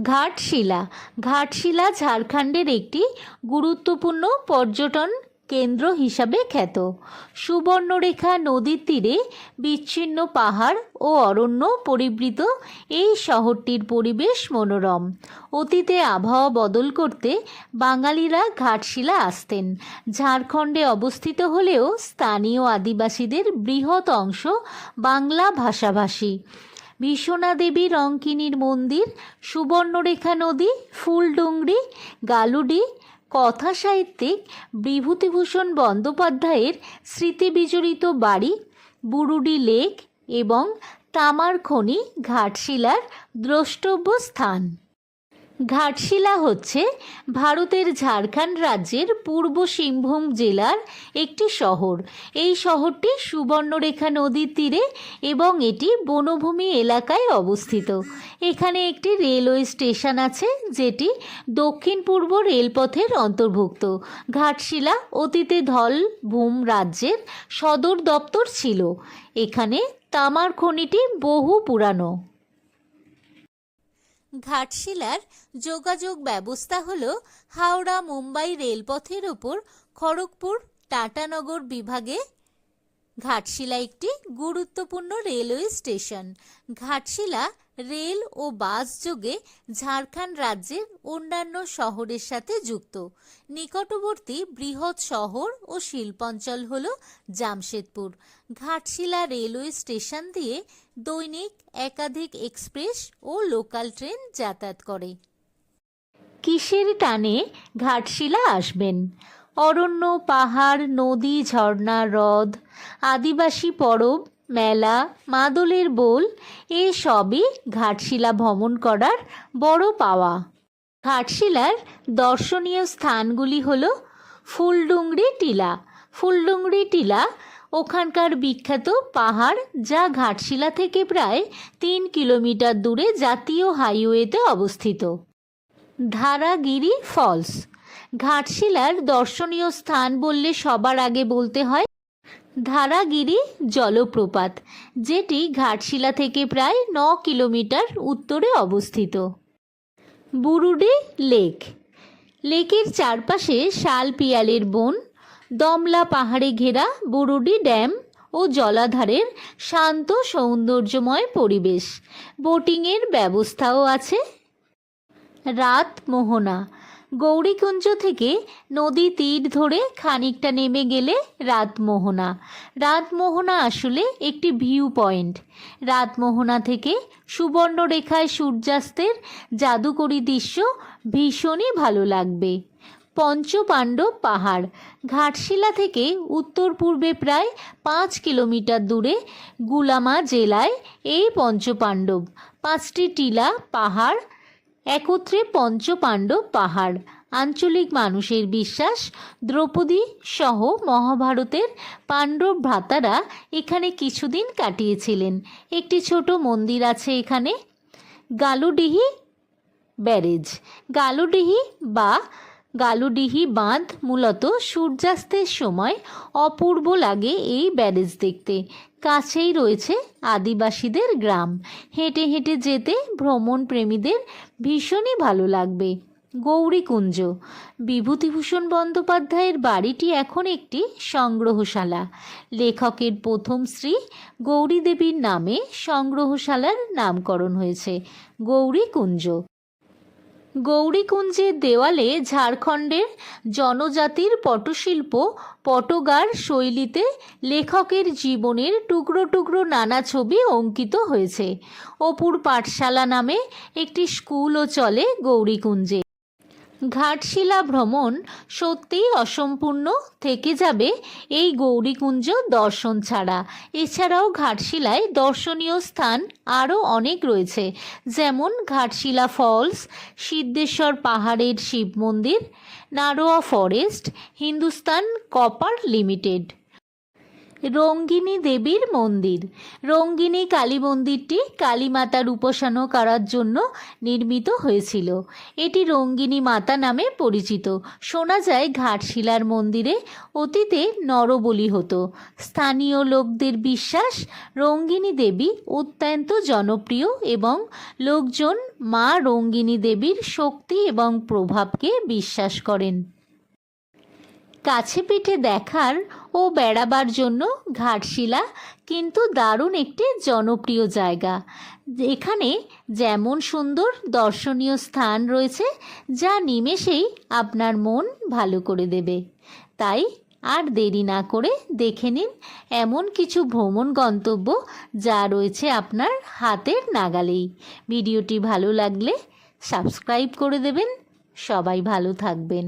ঘাটশিলা। ঘাটশিলা ঝাড়খণ্ডের একটি গুরুত্বপূর্ণ পর্যটন কেন্দ্র হিসাবে খ্যাত। সুবর্ণরেখা নদীর তীরে বিচ্ছিন্ন পাহাড় ও অরণ্য পরিবৃত এই শহরটির পরিবেশ মনোরম। অতীতে আবহাওয়া বদল করতে বাঙালিরা ঘাটশিলা আসতেন। ঝাড়খণ্ডে অবস্থিত হলেও স্থানীয় আদিবাসীদের বৃহৎ অংশ বাংলা ভাষাভাষী। দেবী রঙ্কিনীর মন্দির, সুবর্ণরেখা নদী, ফুলডুংরি, গালুডি কথা সাহিত্যিক বিভূতিভূষণ বন্দ্যোপাধ্যায়ের স্মৃতিবিজড়িত বাড়ি, বুরুডি লেক এবং তামার খনি ঘাটশিলার দ্রষ্টব্য স্থান। ঘাটশিলা হচ্ছে ভারতের ঝাড়খণ্ড রাজ্যের পূর্ব সিংভূম জেলার একটি শহর। এই শহরটি সুবর্ণরেখা নদীর তীরে এবং এটি বনভূমি এলাকায় অবস্থিত। এখানে একটি রেলওয়ে স্টেশন আছে, যেটি দক্ষিণ পূর্ব রেলপথের অন্তর্ভুক্ত। ঘাটশিলা অতীতে ধলভূম রাজ্যের সদর দপ্তর ছিল। এখানে তামার খনিটি বহু পুরানো। ঘাটশিলার যোগাযোগ ব্যবস্থা হল হাওড়া মুম্বাই রেলপথের ওপর খড়গপুর টাটানগর বিভাগে। ঘাটশিলা একটি গুরুত্বপূর্ণ রেলওয়ে স্টেশন। ঘাটশিলা রেল ও বাস যোগে ঝাড়খণ্ড রাজ্যের অন্যান্য শহরের সাথে যুক্ত। নিকটবর্তী বৃহৎ শহর ও শিল্পাঞ্চল হল জামশেদপুর। ঘাটশিলা রেলওয়ে স্টেশন দিয়ে দৈনিক একাধিক এক্সপ্রেস ও লোকাল ট্রেন যাতায়াত করে। কিসের টানে ঘাটশিলা আসবেন? অরণ্য, পাহাড়, নদী, ঝর্ণা, হ্রদ, আদিবাসী পরব মেলা, মাদলের বোল এ সবই ঘাটশিলা ভ্রমণ করার বড় পাওয়া। ঘাটশিলার দর্শনীয় স্থানগুলি হল ফুলডুংরি টিলা। ফুলডুংরি টিলা ওখানকার বিখ্যাত পাহাড় যা ঘাটশিলা থেকে প্রায় তিন কিলোমিটার দূরে জাতীয় হাইওয়েতে অবস্থিত। ধারাগিরি ফলস। ঘাটশিলার দর্শনীয় স্থান বললে সবার আগে বলতে হয় ধারাগিরি জলপ্রপাত, যেটি ঘাটশিলা থেকে প্রায় ন কিলোমিটার উত্তরে অবস্থিত। বুরুডি লেক। লেকের চারপাশে শাল পিয়ালের বন, দমলা পাহাড়ে ঘেরা বুরুডি ড্যাম ও জলাধারের শান্ত সৌন্দর্যময় পরিবেশ। বোটিংয়ের ব্যবস্থাও আছে। রাত মোহনা। গৌরীকুঞ্জ থেকে নদী তীর ধরে খানিকটা নেমে গেলে রাতমোহনা রাতমোহনা আসলে একটি ভিউ পয়েন্ট রাতমোহনা থেকে সুবর্ণরেখায় সূর্যাস্তের জাদুকরী দৃশ্য ভীষণই ভালো লাগবে। পঞ্চপাণ্ডব পাহাড়। ঘাটশিলা থেকে উত্তর পূর্বে প্রায় পাঁচ কিলোমিটার দূরে গুলামা জেলায় এই পঞ্চপাণ্ডব। পাঁচটি টিলা পাহাড় একত্রে পঞ্চপাণ্ডব পাহাড়। আঞ্চলিক মানুষের বিশ্বাস, দ্রৌপদী সহ মহাভারতের পাণ্ডব ভ্রাতারা এখানে কিছুদিন কাটিয়েছিলেন। একটি ছোট মন্দির আছে এখানে। গালুডিহি ব্যারেজ। গালুডিহি বা গালুডিহি বাঁধ মূলত সূর্যাস্তের সময় অপূর্ব লাগে এই ব্যারেজ দেখতে। কাছেই রয়েছে আদিবাসীদের গ্রাম। হেঁটে হেঁটে যেতে ভ্রমণ প্রেমীদের ভীষণই ভালো লাগবে। গৌরীকুঞ্জ। বিভূতিভূষণ বন্দ্যোপাধ্যায়ের বাড়িটি এখন একটি সংগ্রহশালা। লেখকের প্রথম স্ত্রী গৌরী দেবীর নামে সংগ্রহশালার নামকরণ হয়েছে। গৌরীকুঞ্জ। গৌরীকুঞ্জের দেওয়ালে ঝাড়খণ্ডের জনজাতির পটশিল্প, পটগার শৈলীতে লেখকের জীবনের টুকরো টুকরো নানা ছবি অঙ্কিত হয়েছে। অপুর পাঠশালা নামে একটি স্কুলও চলে গৌরীকুঞ্জে। ঘাটশিলা ভ্রমণ সত্যিই অসম্পূর্ণ থেকে যাবে এই গৌরীকুঞ্জ দর্শন ছাড়া। এছাড়াও ঘাটশিলায় দর্শনীয় স্থান আরও অনেক রয়েছে, যেমন ঘাটশিলা ফলস, সিদ্ধেশ্বর পাহাড়ের শিব মন্দির, Narwa forest, Hindustan copper limited. Rangini দেবীর মন্দির। রঙ্গিনী কালী মন্দিরটি কালী মাতার উপাসনা করার জন্য নির্মিত হয়েছিল। এটি রঙ্গিনী মাতা নামে পরিচিত। শোনা যায়, ঘাটশিলার মন্দিরে অতীতে নরবলি হতো। স্থানীয় লোকদের বিশ্বাস রঙ্গিনী দেবী অত্যন্ত জনপ্রিয় এবং লোকজন মা রঙ্গিনী দেবীর শক্তি এবং প্রভাবকে বিশ্বাস করেন। কাছে পিঠে দেখার ও বেড়াবার জন্য ঘাটশিলা কিন্তু দারুণ একটি জনপ্রিয় জায়গা। এখানে যেমন সুন্দর দর্শনীয় স্থান রয়েছে, যা নিমেষেই আপনার মন ভালো করে দেবে। তাই আর দেরি না করে দেখে নিন এমন কিছু ভ্রমণ গন্তব্য যা রয়েছে আপনার হাতের নাগালেই। ভিডিওটি ভালো লাগলে সাবস্ক্রাইব করে দেবেন। সবাই ভালো থাকবেন।